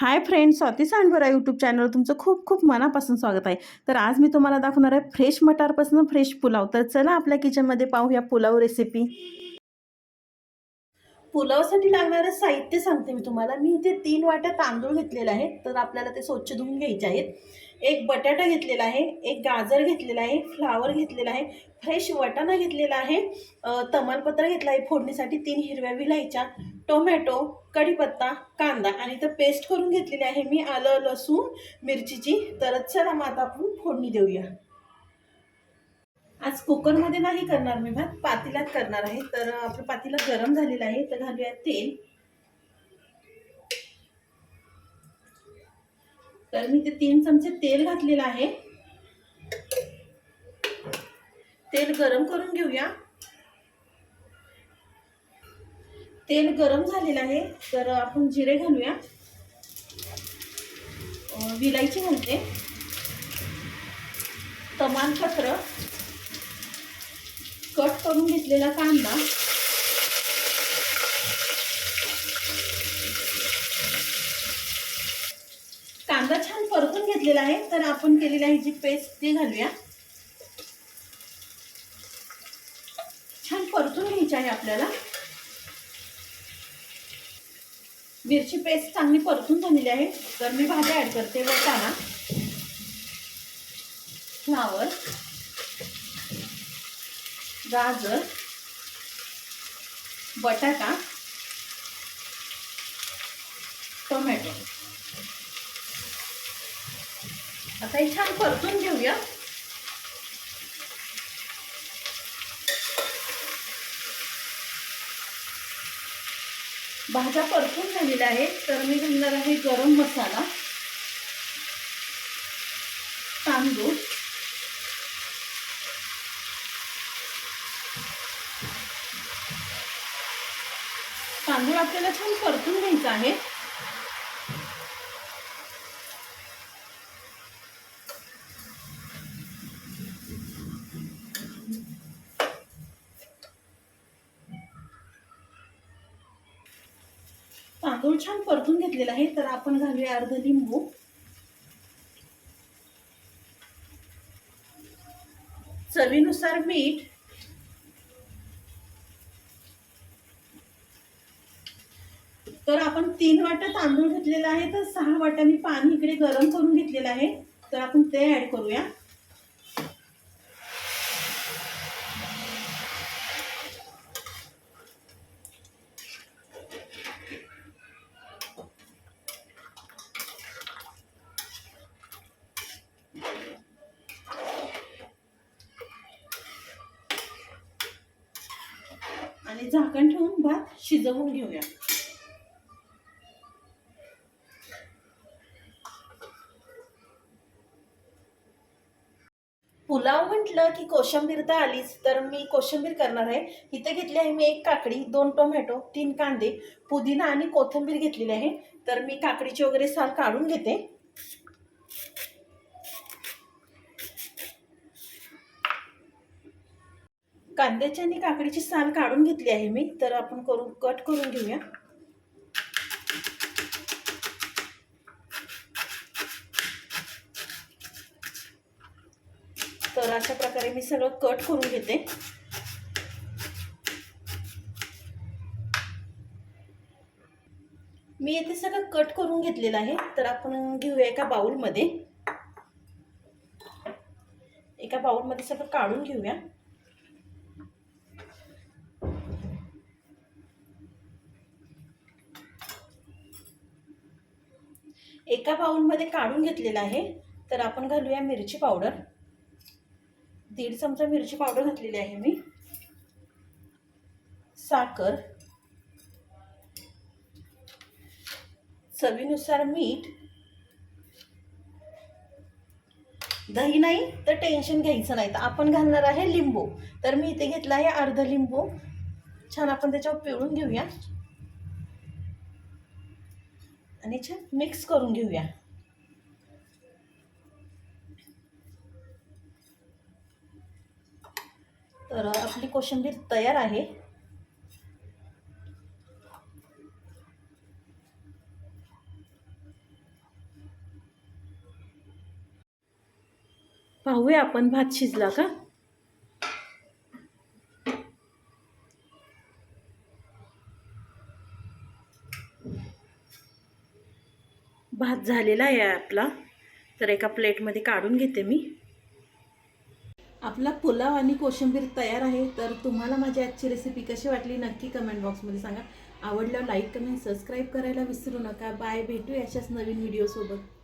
Hi friends Swati Sandvara YouTube channel तुमचं खूप खूप मनापासून स्वागत आहे. तर आज मी तुम्हाला दाखवणार आहे फ्रेश मटारपासून फ्रेश पुलाव. तर चला आपल्या किचनमध्ये पाहूया पुलाव रेसिपी पुलावसाठी लागणारं साहित्य सांगते मी तुम्हाला. मी इथे तीन वाट्या तांदूळ घेतलेले आहेत तर आपल्याला ते स्वच्छ धुवून घ्यायचे आहेत. एक बटाटा घेतलेला आहे एक गाजर घेतलेला आहे फ्लावर घेतलेला आहे फ्रेश वटाणा घेतलेला आहे तमालपत्र घेतला आहे फोडणीसाठी तीन हिरव्या विलायच्या टोमॅटो कढीपत्ता कांदा आणि तर पेस्ट करून घेतलेली आहे मी आलं लसूण मिरचीची. तर चला मग आता आपण फोडणी देऊया. आज कुकरमध्ये नाही करणार मी भात पातीलात करणार आहे. तर आपलं पातीला गरम झालेलं आहे. तर घालूया तेल. तर मी ते तीन चमचे तेल घातलेलं आहे. तेल गरम करून घेऊया. तेल गरम झालेलं आहे. तर आपण जिरे घालूया. विलायची घालते. तमालपत्र. कट करून घेतलेला कांदा. कांदा छान परतून घेतलेला आहे तर आपण केलेली आहे जी पेस्ट ती घालूया. छान परतून घ्यायची आहे आपल्याला. मिरची पेस्ट चांगली परतून झालेली आहे. तर मी भाज्या ॲड करते वटाणा फ्लावर गाजर बटाटा टोमॅटो. आता हे छान परतून घेऊया. भाज्या परतून झालेल्या आहेत तर मी घालणार आहे गरम मसाला तांदूळ. तांदूळ आपल्याला छान परतून घ्यायचा आहे. तांदूळ छान परतून घेतलेला आहे तर आपण घालूया अर्ध लिंबू. चवीनुसार मीठ तर आपण तीन वाटा तांदूळ घेतलेला आहे तर सहा वाटा मी पाणी इकडे गरम करून घेतलेलं आहे. तर आपण ते ऍड करूया. आणि झाकण ठेवून भात शिजवून घेऊया. पुलाव म्हटलं की कोशिंबीर तर आलीच तर मी कोशिंबीर करणार आहे. इथे घेतली आहे मी एक काकडी दोन टोमॅटो तीन कांदे पुदिना आणि कोथिंबीर घेतलेली आहे. तर मी काकडीची वगैरे साल काढून घेते. कांद्याची आणि काकडीची साल काढून घेतली आहे मी तर आपण करून कट करून घेऊया. तर अशा प्रकारे मी सगळं कट करून घेते. मी येथे सगळं कट करून घेतलेलं आहे. तर आपण घेऊया एका बाउलमध्ये. एका बाउलमध्ये सगळं काढून घेऊया. एका बाऊलमध्ये काढून घेतलेलं आहे. तर आपण घालूया मिरची पावडर. दीड चमचा मिरची पावडर घातलेली आहे मी. साखर. चवीनुसार मीठ. दही नाही तर टेन्शन घ्यायचं नाही. तर आपण घालणार आहे लिंबू. तर मी इथे घेतला आहे अर्ध लिंबू. छान आपण त्याच्यावर पिळून घेऊया. आणि छान मिक्स करून घेऊया. तर आपली कोशिंबीर तयार आहे. पाहूया आपण भात शिजला का? भात झालेला आहे आपला. तर एका प्लेटमध्ये काढून घेते मी. आपला पुलाव आणि कोशिंबीर तयार आहे तर तुम्हाला माझी आजची रेसिपी कशी वाटली नक्की कमेंट बॉक्समध्ये सांगा. आवडल्यावर लाईक कमेंट सबस्क्राईब करायला विसरू नका. बाय भेटू अशाच नवीन व्हिडिओसोबत